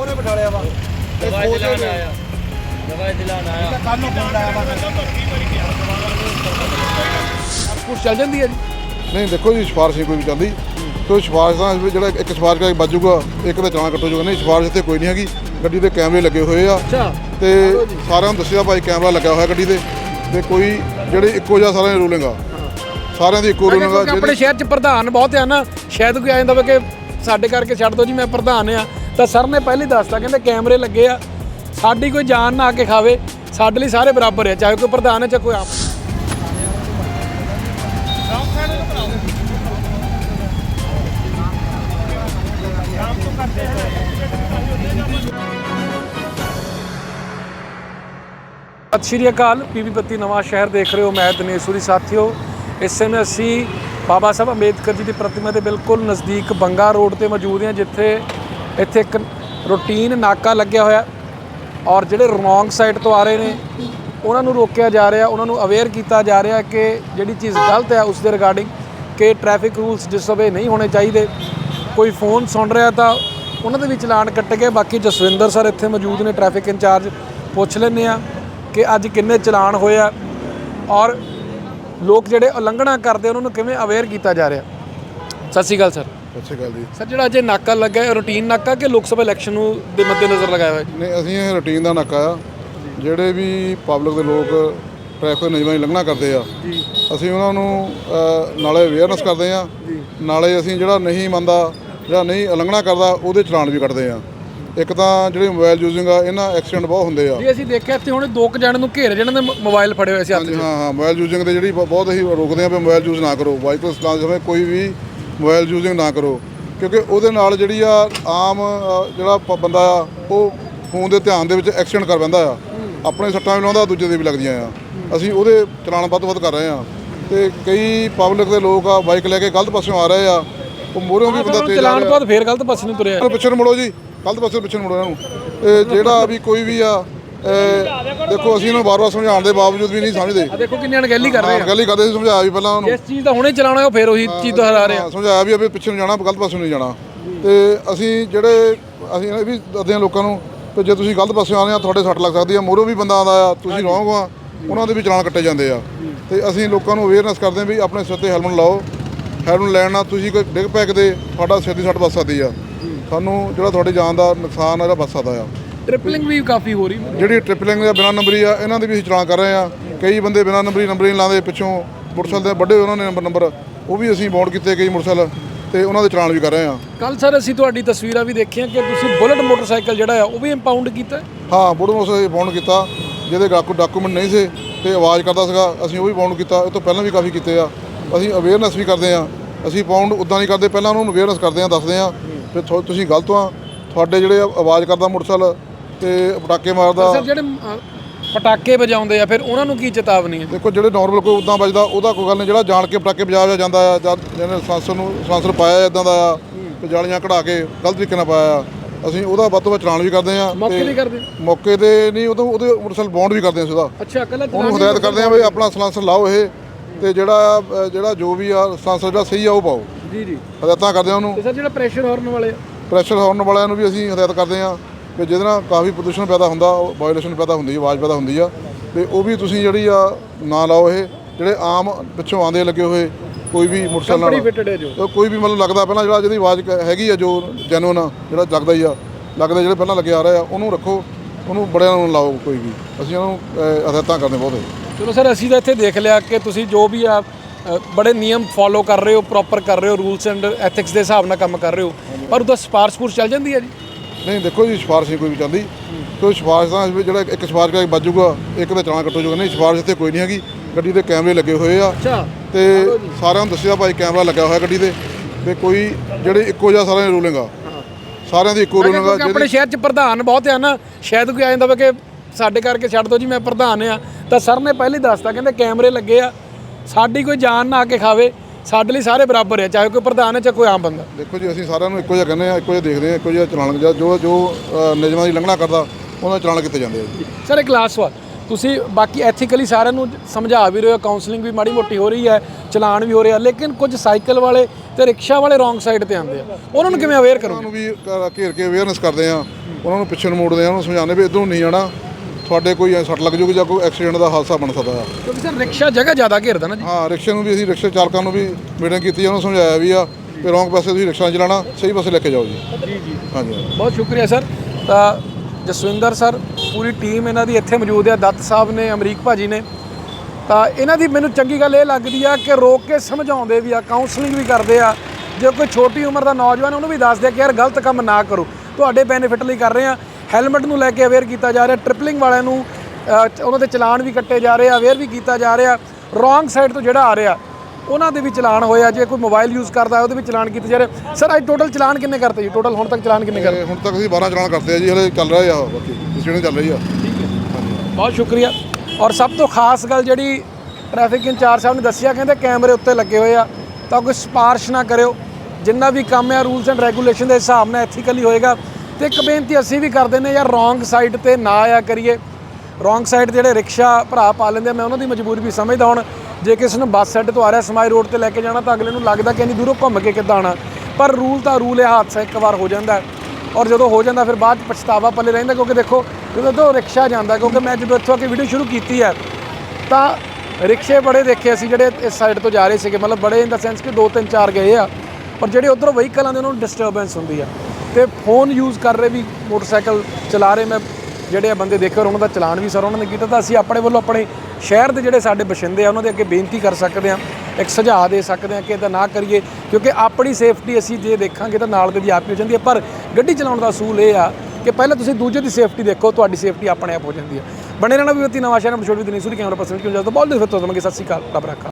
ਮੋਰੇ ਬਿਠਾ ਲਿਆ ਵਾ। ਇਹ ਦਵਾਈ ਦਿਲਾਣ ਆਇਆ। ਦਵਾਈ ਦਿਲਾਣ ਆਇਆ। ਕੱਲ ਨੂੰ ਫੋਨ ਆਇਆ ਵਾ। ਕੁਛ ਚੱਲ ਜਾਂਦੀ ਹੈ ਜੀ? ਨਹੀਂ ਦੇਖੋ ਜੀ ਸਿਫਾਰਿਸ਼ ਨਹੀਂ ਕੋਈ ਵੀ ਚੱਲਦੀ। ਕੋਈ ਸਿਫਾਰਿਸ਼ ਤਾਂ ਜਿਹੜਾ ਇੱਕ ਸਿਫਾਰਿਸ਼ ਕਰਕੇ ਵੱਜੂਗਾ ਇੱਕ ਤੇ ਚਾਲਾਂ ਕੱਟੋ ਜੂਗਾ ਨਹੀਂ ਸਿਫਾਰਿਸ਼ ਇੱਥੇ ਕੋਈ ਨਹੀਂ ਹੈਗੀ। ਗੱਡੀ ਦੇ ਕੈਮਰੇ ਲੱਗੇ ਹੋਏ ਆ। ਅੱਛਾ। ਤੇ ਸਾਰਿਆਂ ਨੂੰ ਦੱਸਿਆ ਭਾਈ ਕੈਮਰਾ ਲੱਗਾ ਹੋਇਆ ਗੱਡੀ ਦੇ ਤੇ ਕੋਈ ਜਿਹੜੇ ਇੱਕੋ ਜਿਹਾ ਸਾਰਿਆਂ ਦੀ ਰੂਲਿੰਗ ਆ। ਸਾਰਿਆਂ ਦੀ ਇੱਕੋ ਰੂਲਿੰਗ ਆ ਆਪਣੇ ਸ਼ਹਿਰ 'ਚ ਪ੍ਰਧਾਨ ਬਹੁਤ ਆ ਨਾ। ਸ਼ਾਇਦ ਕੋਈ ਆ ਜਾਂਦਾ ਵਾ ਕਿ ਸਾਡੇ ਕਰਕੇ ਛੱਡ ਦਿਓ ਜੀ ਮੈਂ ਪ੍ਰਧਾਨ ਆ। ਤਾਂ ਸਰ ਨੇ ਪਹਿਲੇ ਦੱਸਤਾ, ਕਹਿੰਦੇ ਕੈਮਰੇ ਲੱਗੇ ਆ, ਸਾਡੀ ਕੋਈ ਜਾਨ ਨਾ ਆ ਕੇ ਖਾਵੇ, ਸਾਡੇ ਲਈ ਸਾਰੇ ਬਰਾਬਰ ਆ, ਚਾਹੇ ਕੋਈ ਪ੍ਰਧਾਨ ਹੈ ਚਾਹੇ ਕੋਈ ਆਪ ਸਤਿ ਸ਼੍ਰੀ ਅਕਾਲ ਪੀਪੀ ਬੱਤੀ ਨਵਾਂ ਸ਼ਹਿਰ ਦੇਖ ਰਹੇ ਹੋ, ਮੈਂ ਦਿਨੇਸ਼ੂਰੀ ਸਾਥੀਓ, ਇਸ ਸਮੇਂ ਅਸੀਂ ਬਾਬਾ ਸਾਹਿਬ ਅੰਬੇਦਕਰ ਜੀ ਦੀ ਪ੍ਰਤਿਮਾ ਦੇ ਬਿਲਕੁਲ ਨਜ਼ਦੀਕ ਬੰਗਾ ਰੋਡ ਤੇ ਮੌਜੂਦ ਹਾਂ, ਜਿੱਥੇ ਇੱਥੇ ਇੱਕ ਰੂਟੀਨ ਨਾਕਾ ਲੱਗਿਆ ਹੋਇਆ ਔਰ ਜਿਹੜੇ ਰੋਂਗ ਸਾਈਡ ਤੋਂ ਆ ਰਹੇ ਨੇ, ਉਹਨਾਂ ਨੂੰ ਰੋਕਿਆ ਜਾ ਰਿਹਾ, ਉਹਨਾਂ ਨੂੰ ਅਵੇਅਰ ਕੀਤਾ ਜਾ ਰਿਹਾ ਕਿ ਜਿਹੜੀ ਚੀਜ਼ ਗਲਤ ਹੈ ਉਸ ਦੇ ਰਿਗਾਰਡਿੰਗ ਕਿ ਟ੍ਰੈਫਿਕ ਰੂਲਸ ਜਿਸ ਸਮੇਂ ਨਹੀਂ ਹੋਣੇ ਚਾਹੀਦੇ, ਕੋਈ ਫੋਨ ਸੁਣ ਰਿਹਾ ਤਾਂ ਉਹਨਾਂ ਦੇ ਵੀ ਚਲਾਨ ਕੱਟ ਗਏ ਬਾਕੀ ਜਸਵਿੰਦਰ ਸਰ ਇੱਥੇ ਮੌਜੂਦ ਨੇ ਟ੍ਰੈਫਿਕ ਇੰਚਾਰਜ, ਪੁੱਛ ਲੈਂਦੇ ਆ ਕਿ ਅੱਜ ਕਿੰਨੇ ਚਲਾਨ ਹੋਏ ਆ ਔਰ ਲੋਕ ਜਿਹੜੇ ਉਲੰਘਣਾ ਕਰਦੇ ਉਹਨਾਂ ਨੂੰ ਕਿਵੇਂ ਅਵੇਅਰ ਕੀਤਾ ਜਾ ਰਿਹਾ। ਸਤਿ ਸ਼੍ਰੀ ਅਕਾਲ ਸਰ। ਸ਼੍ਰੀ ਅਕਾਲ ਜੀ। ਸਰ ਜਿਹੜਾ ਅੱਜ ਇਹ ਨਾਕਾ ਲੱਗਾ ਹੈ ਰੂਟੀਨ ਨਾਕਾ ਕਿ ਲੋਕ ਸਭਾ ਇਲੈਕਸ਼ਨ ਨੂੰ ਦੇ ਮੱਦੇਨਜ਼ਰ ਲਗਾਇਆ ਹੋਇਆ ਹੈ ਨਹੀਂ ਅਸੀਂ ਇਹ ਰੁਟੀਨ ਦਾ ਨਾਕਾ ਆ। ਜਿਹੜੇ ਵੀ ਪਬਲਿਕ ਦੇ ਲੋਕ ਟ੍ਰੈਫਿਕ ਨਿਯਮਾਂ ਦੀ ਉਲੰਘਣਾ ਕਰਦੇ ਆ ਜੀ। ਅਸੀਂ ਉਹਨਾਂ ਨੂੰ ਅ, ਨਾਲੇ ਅਵੇਅਰਨੈਸ ਕਰਦੇ ਆ। ਨਾਲੇ ਅਸੀਂ ਜਿਹੜਾ ਨਹੀਂ ਮੰਨਦਾ ਜਿਹੜਾ ਨਹੀਂ ਉਲੰਘਣਾ ਕਰਦਾ ਉਹਦੇ ਚਲਾਨ ਵੀ ਕੱਟਦੇ ਆ। ਇੱਕ ਤਾਂ ਜਿਹੜੇ ਮੋਬਾਈਲ ਯੂਜ਼ਿੰਗ ਆ ਇਹਨਾਂ ਐਕਸੀਡੈਂਟ ਬਹੁਤ ਹੁੰਦੇ ਆ। ਜੀ ਅਸੀਂ ਦੇਖਿਆ ਇੱਥੇ ਹੁਣ ਦੋ ਕੁ ਜਣੇ ਨੂੰ ਘੇਰ ਜਿਹਨਾਂ ਮ- ਮੋਬਾਈਲ ਫੜੇ ਹੋਏ ਸੀ ਹੱਥ 'ਚ। ਹਾਂ ਹਾਂ ਮੋਬਾਈਲ ਯੂਜ਼ਿੰਗ ਤੇ ਜਿਹੜੀ ਬ- ਬਹੁਤ ਅਸੀਂ ਰੋਕਦੇ ਆ ਵੀ ਮੋਬਾਈਲ ਯੂਜ਼ ਨਾ ਕਰੋ। ਵਾਹੀਕਲ ਚਲਾਉਣ ਸਮੇਂ ਕੋਈ ਵੀ ਮੋਬਾਈਲ ਯੂਜ਼ਿੰਗ ਨਾ ਕਰੋ। ਕਿਉਂਕਿ ਉਹਦੇ ਨਾਲ ਜਿਹੜੀ ਆ ਆਮ ਜਿਹੜਾ ਬੰਦਾ ਆ ਉਹ ਫੋਨ ਦੇ ਧਿਆਨ ਦੇ ਵਿੱਚ ਐਕਸੀਡੈਂਟ ਕਰ ਪੈਂਦਾ ਆ। ਆਪਣੇ ਸੱਟਾਂ ਵੀ ਲਾਉਂਦਾ ਦੂਜੇ ਦੇ ਵੀ ਲੱਗਦੀਆਂ ਆ। ਅਸੀਂ ਉਹਦੇ ਚਲਾਨ ਵੱਧ ਵੱਧ ਕਰ ਰਹੇ ਆ। ਤੇ ਕਈ ਪਬਲਿਕ ਦੇ ਲੋਕ ਆ ਬਾਈਕ ਲੈ ਕੇ ਗਲਤ ਪਾਸਿਓਂ ਆ ਰਹੇ ਆ। ਉਹ ਮੋਹਰੋਂ ਵੀ ਬੰਦਾ ਤੇਜ਼ ਆ ਚਲਾਨ ਬਾਅਦ ਫੇਰ ਗਲਤ ਪਾਸੇ ਨੂੰ ਤੁਰਿਆ। ਪਿੱਛੇ ਮੁੜੋ ਜੀ। ਗਲਤ ਪਾਸੇ ਪਿੱਛੇ ਮੁੜੋ ਇਹਨਾਂ। ਨੂੰ ਇਹ ਜਿਹੜਾ ਵੀ ਕੋਈ ਵੀ ਆ ਦੇਖੋ ਅਸੀਂ ਇਹਨੂੰ ਵਾਰ-ਵਾਰ ਸਮਝਾਉਣ ਦੇ ਬਾਵਜੂਦ ਵੀ ਨਹੀਂ ਸਮਝਦੇ। ਆ ਦੇਖੋ ਕਿੰਨੀ ਅਣਗਹਿਲੀ ਕਰ ਰਹੇ ਹਾਂ, ਗੱਲ ਹੀ ਕਰਦੇ ਸੀ ਸਮਝਾਇਆ ਵੀ ਪਹਿਲਾਂ ਉਹਨੂੰ। ਜਿਸ ਚੀਜ਼ ਦਾ ਹੁਣੇ ਚਲਾਉਣਾ ਉਹ ਫੇਰ ਉਹੀ ਚੀਜ਼ ਤੋਂ ਹਰਾ ਰਹੇ ਆ। ਹਾਂ, ਸਮਝਾਇਆ ਵੀ ਅਬੇ ਪਿੱਛੇ ਨੂੰ ਜਾਣਾ ਗਲਤ ਪਾਸੇ ਨੂੰ ਨਹੀਂ ਜਾਣਾ। ਤੇ ਅਸੀਂ ਜਿਹੜੇ ਅਸੀਂ ਇਹ ਵੀ ਦੱਸਦੇ ਹਾਂ ਲੋਕਾਂ ਨੂੰ ਕਿ ਜੇ ਤੁਸੀਂ ਗਲਤ ਪਾਸੇ ਆਉਂਦੇ ਆ ਤੁਹਾਡੇ ਸੱਟ ਲੱਗ ਸਕਦੀ ਆ ਮੋਰੋਂ ਵੀ ਬੰਦਾ ਆਉਂਦਾ ਆ ਤੁਸੀਂ ਰੋਂਗ ਆ ਉਹਨਾਂ ਦੇ ਵੀ ਚਲਾਨ ਕੱਟੇ ਜਾਂਦੇ ਆ। ਤੇ ਅਸੀਂ ਲੋਕਾਂ ਨੂੰ ਅਵੇਅਰਨੈਸ ਕਰਦੇ ਹਾਂ ਵੀ ਆਪਣੇ ਸਿਰ ਤੇ ਹੈਲਮਟ ਲਾਓ ਹੈਲਮਟ ਲੈਣ ਨਾਲ ਤੁਸੀਂ ਕੋਈ ਡਿੱਗ ਪੈ ਕੇ ਤੁਹਾਡਾ ਸਿਰ ਦੀ ਸੱਟ ਵੱਜ ਸਕਦੀ ਆ। ਸਾਨੂੰ ਜਿਹੜਾ ਤੁਹਾਡੀ ਜਾਨ ਦਾ ਨੁਕਸਾਨ ਆ ਜਿਹੜਾ ਵੱਜ ਸਕਦਾ ਆ। ਟ੍ਰਿਪਲਿੰਗ ਵੀ ਕਾਫੀ ਹੋ ਰਹੀ ਜਿਹੜੀ ਟ੍ਰਿਪਲਿੰਗ ਦਾ ਬਿਨਾਂ ਨੰਬਰੀ ਆ ਇਹਨਾਂ ਦੇ ਵੀ ਅਸੀਂ ਚਲਾਨ ਕਰ ਰਹੇ ਆ ਕਈ ਬੰਦੇ ਬਿਨਾਂ ਨੰਬਰੀ ਨੰਬਰਿੰਗ ਲਾਉਂਦੇ ਪਿੱਛੋਂ ਮੋਟਰਸਾਈਕਲ ਦੇ ਵੱਡੇ ਉਹਨਾਂ ਨੇ ਨੰਬਰ ਨੰਬਰ ਉਹ ਵੀ ਅਸੀਂ ਬੌਂਡ ਕੀਤੇ ਕਈ ਮੋਟਰਸਾਈਕਲ ਤੇ ਉਹਨਾਂ ਦੇ ਚਲਾਨ ਵੀ ਕਰ ਰਹੇ ਆ ਕੱਲ ਸਰ ਅਸੀਂ ਤੁਹਾਡੀ ਤਸਵੀਰਾਂ ਵੀ ਦੇਖੀਆਂ ਕਿ ਤੁਸੀਂ ਬੁਲਟ ਮੋਟਰਸਾਈਕਲ ਜਿਹੜਾ ਆ ਉਹ ਵੀ ਇੰਪਾਊਂਡ ਕੀਤਾ ਹੈ। ਹਾਂ ਨੂੰ ਅਸੀਂ ਬੌਂਡ ਕੀਤਾ ਜਿਹਦੇ ਡਾਕੂ ਡਾਕੂਮੈਂਟ ਨਹੀਂ ਸੀ ਤੇ ਆਵਾਜ਼ ਕਰਦਾ ਸੀਗਾ ਅਸੀਂ ਉਹ ਵੀ ਬੌਂਡ ਕੀਤਾ ਇਹ ਤੋਂ ਪਹਿਲਾਂ ਵੀ ਕਾਫੀ ਕੀਤੇ ਆ। ਅਸੀਂ ਅਵੇਅਰਨੈਸ ਵੀ ਕਰਦੇ ਆ ਅਸੀਂ ਪਾਉਂਡ ਉਦਾਂ ਨਹੀਂ ਕਰਦੇ ਪਹਿਲਾਂ ਉਹਨਾਂ ਨੂੰ ਅਵੇਅਰਨੈਸ ਕਰਦੇ ਆ ਦੱਸਦੇ ਆ ਕਿ ਤੁਸੀਂ ਗਲਤ ਆ ਤੁਹਾਡੇ ਜਿਹੜੇ ਆਵਾਜ਼ ਕਰਦਾ ਮੋਟਰਸਾਈਕਲ ਤੇ ਪਟਾਕੇ ਮਾਰਦਾ। ਸਰ ਜਿਹੜੇ ਅ, ਪਟਾਕੇ ਵਜਾਉਂਦੇ ਆ ਫਿਰ ਉਹਨਾਂ ਨੂੰ ਕੀ ਚੇਤਾਵਨੀ ਹੈ? ਦੇਖੋ ਜਿਹੜੇ ਨਾਰਮਲ ਕੋਈ ਉਦਾਂ ਵੱਜਦਾ ਉਹਦਾ ਕੋਈ ਗੱਲ ਨਹੀਂ। ਜਿਹੜਾ ਜਾਣ ਕੇ ਪਟਾਕੇ ਵਜਾਇਆ ਜਾਂਦਾ ਆ ਜਾਂ ਜਿਹਨੇ ਸਾਂਸਰ ਨੂੰ ਸਾਂਸਰ ਪਾਇਆ ਇਦਾਂ ਦਾ ਆ ਤੇ ਜਾਲੀਆਂ ਕਢਾ ਕੇ ਗਲਤ ਤਰੀਕੇ ਨਾਲ ਪਾਇਆ ਆ। ਅਸੀਂ ਉਹਦਾ ਵੱਧ ਤੋਂ ਵੱਧ ਚਲਾਨ ਵੀ ਕਰਦੇ ਆ ਮੌਕੇ ਤੇ ਕਰਦੇ ਮੌਕੇ ਤੇ ਨਹੀਂ ਉਦੋਂ ਉਹਦੇ ਮੋਟਰਸਾਈਕਲ ਬੌਂਡ ਵੀ ਕਰਦੇ ਆ ਸਿੱਧਾ ਅੱਛਾ ਕੱਲਾ ਉਹਨੂੰ ਹਦਾਇਤ ਕਰਦੇ ਆ ਵੀ ਆਪਣਾ ਸਲਾਂਸਰ ਲਾਓ ਇਹ ਤੇ ਜਿਹੜਾ ਅ, ਜਿਹੜਾ ਜੋ ਵੀ ਆ ਸਲਾਂਸਰ ਜਿਹੜਾ ਸਹੀ ਆ ਉਹ ਪਾਓ। ਜੀ ਜੀ। ਹਦਾਇਤਾਂ ਕਰਦੇ ਆ ਉਹਨੂੰ। ਤੇ ਸਰ ਜਿਹੜਾ ਪ੍ਰੈਸ਼ਰ ਹਾਰਨ ਵਾਲੇ ਆ? ਪ੍ਰੈਸ਼ਰ ਹਾਰਨ ਵਾਲਿਆਂ ਨੂੰ ਵੀ ਅਸੀਂ ਹਦਾਇਤ ਕਰਦੇ ਆ। ਕਿ ਜਿਹਦੇ ਨਾਲ ਕਾਫੀ ਪ੍ਰਦੂਸ਼ਣ ਪੈਦਾ ਹੁੰਦਾ ਵਾਇਲੇਸ਼ਨ ਪੈਦਾ ਹੁੰਦੀ ਹੈ ਆਵਾਜ਼ ਪੈਦਾ ਹੁੰਦੀ ਆ। ਤੇ ਉਹ ਵੀ ਤੁਸੀਂ ਜਿਹੜੀ ਆ ਨਾ ਲਾਓ ਇਹ ਜਿਹੜੇ ਆਮ ਪਿੱਛੋਂ ਆਂਦੇ ਲੱਗੇ ਹੋਏ ਕੋਈ ਵੀ ਮੋਟਰਸਾਈਕਲ ਨਾਲ। ਫਿਟਡ ਹੈ ਜੋ। ਤਾਂ ਕੋਈ ਵੀ ਮਤਲਬ ਲੱਗਦਾ ਪਹਿਲਾਂ ਜਿਹੜਾ ਜਿਹਦੀ ਆਵਾਜ਼ ਹੈਗੀ ਆ ਜੋ ਜੈਨੂਨ ਆ ਜਿਹੜਾ ਲੱਗਦਾ ਹੀ ਆ ਲੱਗਦਾ ਜਿਹੜੇ ਪਹਿਲਾਂ ਲੱਗੇ ਆ ਰਹੇ ਆ ਉਹਨੂੰ ਰੱਖੋ ਉਹਨੂੰ ਬੜਿਆਂ ਨੂੰ ਲਾਓ ਕੋਈ ਵੀ। ਅਸੀਂ ਉਹਨੂੰ ਹਦਾਇਤਾਂ ਕਰਦੇ ਬਹੁਤ ਚਲੋ ਸਰ ਅਸੀਂ ਤਾਂ ਇੱਥੇ ਦੇਖ ਲਿਆ ਕਿ ਤੁਸੀਂ ਜੋ ਵੀ ਆ ਬੜੇ ਨਿਯਮ ਫੋਲੋ ਕਰ ਰਹੇ ਹੋ ਪ੍ਰੋਪਰ ਕਰ ਰਹੇ ਹੋ ਰੂਲਸ ਐਂਡ ਐਥਿਕਸ ਦੇ ਹਿਸਾਬ ਨਾਲ ਕੰਮ ਕਰ ਰਹੇ ਹੋ। ਪਰ ਉਹਦਾ ਸਪਾਰਸ਼ ਸਪੂਰਸ਼ ਚੱਲ ਜਾਂਦੀ ਹੈ ਜੀ? ਨਹੀਂ ਦੇਖੋ ਜੀ ਸਿਫਾਰਿਸ਼ ਨਹੀਂ ਕੋਈ ਵੀ ਚੱਲਦੀ ਕੋਈ ਸਿਫਾਰਿਸ਼ ਤਾਂ ਵੀ ਜਿਹੜਾ ਇੱਕ ਸਿਫਾਰਿਸ਼ ਕਰਕੇ ਵੱਜੂਗਾ ਇੱਕ ਤੇ ਚਲਾਨ ਕੱਟੋ ਜੂਗਾ ਨਹੀਂ ਸਿਫਾਰਿਸ਼ ਇੱਥੇ ਕੋਈ ਨਹੀਂ ਹੈਗੀ। ਗੱਡੀ ਦੇ ਕੈਮਰੇ ਲੱਗੇ ਹੋਏ ਆ। ਤੇ ਸਾਰਿਆਂ ਨੂੰ ਦੱਸਿਆ ਭਾਈ ਕੈਮਰਾ ਲੱਗਾ ਹੋਇਆ ਗੱਡੀ ਦੇ ਤੇ ਕੋਈ ਜਿਹੜੇ ਇੱਕੋ ਜਿਹਾ ਸਾਰਿਆਂ ਦੀ ਰੂਲਿੰਗ ਆ। ਸਾਰਿਆਂ ਦੀ ਇੱਕੋ ਰੂਲਿੰਗ ਆ ਆਪਣੇ ਸ਼ਹਿਰ 'ਚ ਪ੍ਰਧਾਨ ਬਹੁਤ ਆ ਨਾ ਸ਼ਾਇਦ ਕੋਈ ਆ ਜਾਂਦਾ ਵਾ ਕਿ ਸਾਡੇ ਕਰਕੇ ਛੱਡ ਦਿਓ ਜੀ ਮੈਂ ਪ੍ਰਧਾਨ ਆ। ਤਾਂ ਸਰ ਨੇ ਪਹਿਲੇ ਦੱਸਤਾ ਕਹਿੰਦੇ ਕੈਮਰੇ ਲੱਗੇ ਆ। ਸਾਡੀ ਕੋਈ ਜਾਨ ਨਾ ਆ ਕੇ ਖਾਵੇ। ਸਾਡੇ ਲਈ ਸਾਰੇ ਬਰਾਬਰ ਆ ਚਾਹੇ ਕੋਈ ਪ੍ਰਧਾਨ ਹੈ ਚਾਹੇ ਕੋਈ ਆਮ ਬੰਦਾ। ਦੇਖੋ ਜੀ ਅਸੀਂ ਸਾਰਿਆਂ ਨੂੰ ਇੱਕੋ ਜਿਹਾ ਕਹਿੰਦੇ ਆ ਇੱਕੋ ਜਿਹਾ ਦੇਖਦੇ ਆ ਇੱਕੋ ਜਿਹਾ ਚਲਾਨ ਜਾਂ ਜੋ ਜੋ ਅ, ਨਿਯਮਾਂ ਦੀ ਉਲੰਘਣਾ ਕਰਦਾ ਉਹਨਾਂ ਦੇ ਚਲਾਨ ਕੀਤੇ ਜਾਂਦੇ ਆ ਜੀ? ਸਰ ਇੱਕ ਲਾਸਟ ਸਵਾਲ। ਤੁਸੀਂ ਬਾਕੀ ਐਥੀਕਲੀ ਸਾਰਿਆਂ ਨੂੰ ਸਮਝਾ ਵੀ ਰਹੇ ਹੋ ਕਾਉਂਸਲਿੰਗ ਵੀ ਮਾੜੀ ਮੋਟੀ ਹੋ ਰਹੀ ਹੈ ਚਲਾਨ ਵੀ ਹੋ ਰਿਹਾ ਲੇਕਿਨ ਕੁਝ ਸਾਈਕਲ ਵਾਲੇ ਤੇ ਰਿਕਸ਼ਾ ਵਾਲੇ ਰੋਂਗ ਸਾਈਡ ਤੇ ਆਉਂਦੇ ਆ। ਉਹਨਾਂ ਨੂੰ ਕਿਵੇਂ ਅਵੇਅਰ ਕਰੋ ਉਹਨਾਂ ਨੂੰ ਵੀ ਘ- ਘੇਰ ਕੇ ਅਵੇਅਰਨੈਸ ਕਰਦੇ ਆ ਉਹਨਾਂ ਨੂੰ ਪਿੱਛੇ ਨੂੰ ਮੋੜਦੇ ਆ ਉਹਨਾਂ ਨੂੰ ਸਮਝਾਉਂਦੇ ਵੀ ਇੱਧਰੋਂ ਨਹੀਂ ਆਣਾ ਤੁਹਾਡੇ ਕੋਈ ਸੱਟ ਲੱਗ ਜੂਗੀ ਜਾਂ ਕੋਈ ਐਕਸੀਡੈਂਟ ਦਾ ਹਾਦਸਾ ਬਣ ਸਕਦਾ ਆ। ਕਿਉਂਕਿ ਸਰ ਰਿਕਸ਼ਾ ਜਗ੍ਹਾ ਜ਼ਿਆਦਾ ਘੇਰਦਾ ਨਾ ਜੀ। ਹਾਂ ਰਿਕਸ਼ੇ ਨੂੰ ਵੀ ਅਸੀਂ ਰਿਕਸ਼ੇ ਚਾਲਕਾਂ ਨੂੰ ਵੀ ਮੀਟਿੰਗ ਕੀਤੀ ਉਹਨੂੰ ਸਮਝਾਇਆ ਵੀ ਆ ਵੀ ਰੋਂਗ ਪਾਸੇ ਤੁਸੀਂ ਰਿਕਸ਼ਾ ਨਹੀਂ ਚਲਾਉਣਾ ਸਹੀ ਪਾਸੇ ਲੈ ਕੇ ਜਾਓ ਜੀ। ਜੀ ਜੀ। ਹਾਂਜੀ ਹਾਂਜੀ। ਬਹੁਤ ਸ਼ੁਕਰੀਆ ਸਰ। ਤਾਂ ਜਸਵਿੰਦਰ ਸਰ ਪੂਰੀ ਟੀਮ ਇਹਨਾਂ ਦੀ ਇੱਥੇ ਮੌਜੂਦ ਹੈ ਦੱਤ ਸਾਹਿਬ ਨੇ ਅਮਰੀਕ ਭਾਜੀ ਨੇ। ਤਾਂ ਇਹਨਾਂ ਦੀ ਮੈਨੂੰ ਚੰਗੀ ਗੱਲ ਇਹ ਲੱਗਦੀ ਆ ਕਿ ਰੋਕ ਕੇ ਸਮਝਾਉਂਦੇ ਵੀ ਆ ਕਾਉਂਸਲਿੰਗ ਵੀ ਕਰਦੇ ਆ। ਜੇ ਕੋਈ ਛੋਟੀ ਉਮਰ ਦਾ ਨੌਜਵਾਨ ਉਹਨੂੰ ਵੀ ਦੱਸਦੇ ਆ ਕਿ ਯਾਰ ਗਲਤ ਕੰਮ ਨਾ ਕਰੋ ਤੁਹਾਡੇ ਬੈਨੀਫਿਟ ਲਈ ਕਰ ਰਹੇ ਆ। ਹੈਲਮਟ ਨੂੰ ਲੈ ਕੇ ਅਵੇਅਰ ਕੀਤਾ ਜਾ ਰਿਹਾ ਟ੍ਰਿਪਲਿੰਗ ਵਾਲਿਆਂ ਨੂੰ ਉਹਨਾਂ ਦੇ ਚਲਾਨ ਵੀ ਕੱਟੇ ਜਾ ਰਹੇ ਆ ਅਵੇਅਰ ਵੀ ਕੀਤਾ ਜਾ ਰਿਹਾ। ਰੋਂਗ ਸਾਈਡ ਤੋਂ ਜਿਹੜਾ ਆ ਰਿਹਾ ਉਹਨਾਂ ਦੇ ਵੀ ਚਲਾਨ ਹੋਇਆ ਜੇ ਕੋਈ ਮੋਬਾਈਲ ਯੂਜ਼ ਕਰਦਾ ਉਹਦੇ ਵੀ ਚਲਾਨ ਕੀਤੇ ਜਾ ਰਹੇ। ਸਰ ਅੱਜ ਟੋਟਲ ਚਲਾਨ ਕਿੰਨੇ ਕਰਤੇ ਜੀ? ਟੋਟਲ ਹੁਣ ਤੱਕ ਚਲਾਨ ਕਿੰਨੇ ਕਰਤੇ? ਹੁਣ ਤੱਕ ਅਸੀਂ 12 ਚਲਾਨ ਕਰਦੇ ਆ ਜੀ ਹਲੇ ਚੱਲ ਰਿਹਾ ਆ ਬਾਕੀ ਪ੍ਰੋਸੀਡਿੰਗ ਚੱਲ ਰਹੀ ਆ। ਬਹੁਤ ਸ਼ੁਕਰੀਆ। ਔਰ ਸਭ ਤੋਂ ਖਾਸ ਗੱਲ ਜਿਹੜੀ ਟ੍ਰੈਫਿਕ ਇੰਚਾਰਜ ਸਾਹਿਬ ਨੇ ਦੱਸਿਆ ਕਹਿੰਦੇ ਕੈਮਰੇ ਉੱਤੇ ਲੱਗੇ ਹੋਏ ਆ ਤਾਂ ਕੋਈ ਸਪਾਰਸ਼ ਨਾ ਕਰਿਓ। ਜਿੰਨਾ ਵੀ ਕੰਮ ਹੈ ਰੂਲਸ ਐਂਡ ਰੈਗੂਲੇਸ਼ਨ ਦੇ ਹਿਸਾਬ ਨਾਲ ਐਥੀਕਲੀ ਹੋਏਗਾ। ਤੇ ਇੱਕ ਬੇਨਤੀ ਅਸੀਂ ਵੀ ਕਰਦੇ ਨੇ ਯਾਰ ਰੋਂਗ ਸਾਈਡ ਤੇ ਨਾ ਆਇਆ ਕਰੀਏ। ਰੋਂਗ ਸਾਈਡ ਜਿਹੜੇ ਰਿਕਸ਼ਾ ਭਰਾ ਪਾ ਲੈਂਦੇ ਆ, ਮੈਂ ਉਹਨਾਂ ਦੀ ਮਜਬੂਰੀ ਵੀ ਸਮਝਦਾ ਹੁਣ। ਜੇ ਕਿਸੇ ਨੂੰ ਬੱਸ ਸੈੱਟ ਤੋਂ ਆ ਰਿਹਾ ਸਮਾਈ ਰੋਡ ਤੇ ਲੈ ਕੇ ਜਾਣਾ ਤਾਂ ਅਗਲੇ ਨੂੰ ਲੱਗਦਾ ਕਿ ਇੰਨੀ ਦੂਰੋਂ ਘੁੰਮ ਕੇ ਕਿੱਦਾਂ ਆਣਾ ਪਰ ਰੂਲ ਤਾਂ ਰੂਲ ਹੈ ਹਾਦਸਾ ਇੱਕ ਵਾਰ ਹੋ ਜਾਂਦਾ ਔਰ ਜਦੋਂ ਹੋ ਜਾਂਦਾ ਫਿਰ ਬਾਅਦ ਚ ਪਛਤਾਵਾ ਪੱਲੇ ਰਹਿੰਦਾ ਕਿਉਂਕਿ ਦੇਖੋ ਜਦੋਂ ਤੋਂ ਰਿਕਸ਼ਾ ਜਾਂਦਾ ਕਿਉਂਕਿ ਮੈਂ ਜਦੋਂ ਇੱਥੋਂ ਆ ਕੇ ਵੀਡੀਓ ਸ਼ੁਰੂ ਕੀਤੀ ਹੈ ਤਾਂ ਰਿਕਸ਼ੇ ਬੜੇ ਦੇਖੇ ਅਸੀਂ ਜਿਹੜੇ ਇਸ ਸਾਈਡ ਤੋਂ ਜਾ ਰਹੇ ਸੀਗੇ। ਮਤਲਬ ਬੜੇ ਇਨ ਦਾ ਸੈਂਸ ਕਿ ਦੋ ਤਿੰਨ ਚਾਰ ਗਏ ਆ। ਪਰ ਜਿਹੜੇ ਉਧਰੋਂ ਵਹੀਕਲਾਂ ਦੇ ਉਹਨਾਂ ਨੂੰ ਡਿਸਟਰਬੈਂਸ ਹੁੰਦੀ ਆ। ਤੇ ਫੋਨ ਯੂਜ਼ ਕਰ ਰਹੇ ਵੀ ਮੋਟਰਸਾਈਕਲ ਚਲਾ ਰਹੇ, ਮੈਂ ਜਿਹੜੇ ਆ ਬੰਦੇ ਦੇਖੇ ਔਰ ਉਹਨਾਂ ਦਾ ਚਲਾਨ ਵੀ ਸਰ ਉਹਨਾਂ ਨੇ ਕੀਤਾ, ਤਾਂ ਅਸੀਂ ਆਪਣੇ ਵੱਲੋਂ ਆਪਣੇ ਸ਼ਹਿਰ ਦੇ ਜਿਹੜੇ ਸਾਡੇ ਬਸ਼ਿੰਦੇ ਆ, ਉਹਨਾਂ ਦੇ ਅੱਗੇ ਬੇਨਤੀ ਕਰ ਸਕਦੇ ਆ ਇੱਕ ਸੁਝਾਅ ਦੇ ਸਕਦੇ ਆ ਕਿ ਇਹਦਾ ਨਾ ਕਰੀਏ, ਕਿਉਂਕਿ ਆਪਣੀ ਸੇਫਟੀ ਅਸੀਂ ਜੇ ਦੇਖਾਂਗੇ ਤਾਂ ਨਾਲ ਦੇ ਦੀ ਆਪ ਹੀ ਹੋ ਜਾਂਦੀ ਹੈ, ਪਰ ਗੱਡੀ ਚਲਾਉਣ ਦਾ ਅਸੂਲ ਇਹ ਆ ਕਿ ਪਹਿਲਾਂ ਤੁਸੀਂ ਦੂਜੇ ਦੀ ਸੇਫਟੀ ਦੇਖੋ, ਤੁਹਾਡੀ ਸੇਫਟੀ ਆਪਣੇ ਆਪ ਹੋ ਜਾਂਦੀ ਹੈ। ਬਣੇ ਰਹਿਣਾ ਵੀ ਬੱਤੀ ਨਵਾਂ ਸ਼ਹਿਰ ਵਿੱਚ ਵੀ ਦਿਨੀ ਸੂਰੀ, ਕੈਮਰਾ ਪਰਸਨ ਕਿਉਂ ਜਾਂਦਾ ਬਹੁਤ ਬਹੁਤ ਫਿਰ ਤੋਂ ਸਤਿ ਸ਼੍ਰੀ ਅਕਾਲ, ਰੱਬ ਰੱਖਾ।